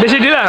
বেশি ঢিলা